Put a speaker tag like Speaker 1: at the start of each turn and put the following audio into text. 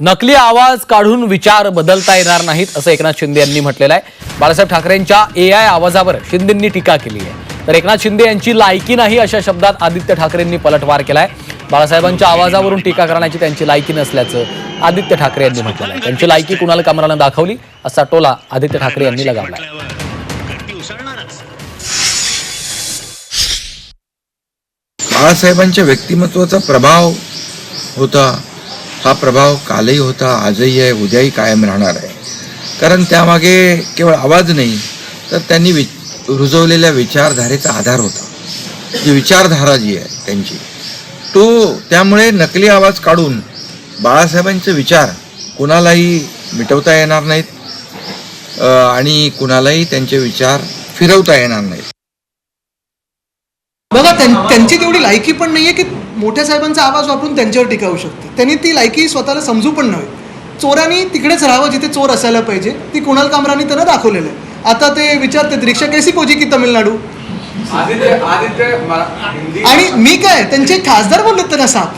Speaker 1: नकली आवाज काढून विचार बदलता येणार नाहीत असं एकनाथ शिंदे यांनी म्हटलेलं आहे. बाळासाहेब ठाकरेंच्या ए आय आवाजावर शिंदेंनी टीका केली आहे. तर एकनाथ शिंदे यांची लायकी नाही अशा शब्दात आदित्य ठाकरेंनी पलटवार केलाय. बाळासाहेबांच्या आवाजावरून टीका करण्याची त्यांची लायकी नसल्याचं आदित्य ठाकरे यांनी म्हटलेलं आहे. त्यांची लायकी कुणाला कामरानं दाखवली? असा टोला आदित्य ठाकरे यांनी लगावलाय.
Speaker 2: बाळासाहेबांच्या व्यक्तिमत्वाचा प्रभाव होता. हा प्रभाव कालही होता आजही आहे उद्याही कायम राहणार आहे. कारण त्यामागे केवळ आवाज नाही तर त्यांनी वि रुजवलेल्या विचारधारेचा आधार होता. जी विचारधारा जी आहे त्यांची तो त्यामुळे नकली आवाज काढून बाळासाहेबांचे विचार कुणालाही मिटवता येणार नाहीत आणि कुणालाही त्यांचे विचार फिरवता येणार नाहीत.
Speaker 3: बघा त्यां- त्यांची तेवढी लायकी पण नाहीये की मोठ्या साहेबांचा आवाज वापरून त्यांच्यावर टीका होऊ शकते. त्यांनी ती लायकी स्वतःला समजू पण नव्हे चोरांनी तिकडेच राहावं जिथे चोर असायला पाहिजे. ती कुणाल कामरानी त्यांना दाखवलेलं आहे. आता ते विचारतात रिक्षा कैसी पोची की तमिळनाडू आणि मी काय? त्यांचे खासदार बोललेत त्यांना साप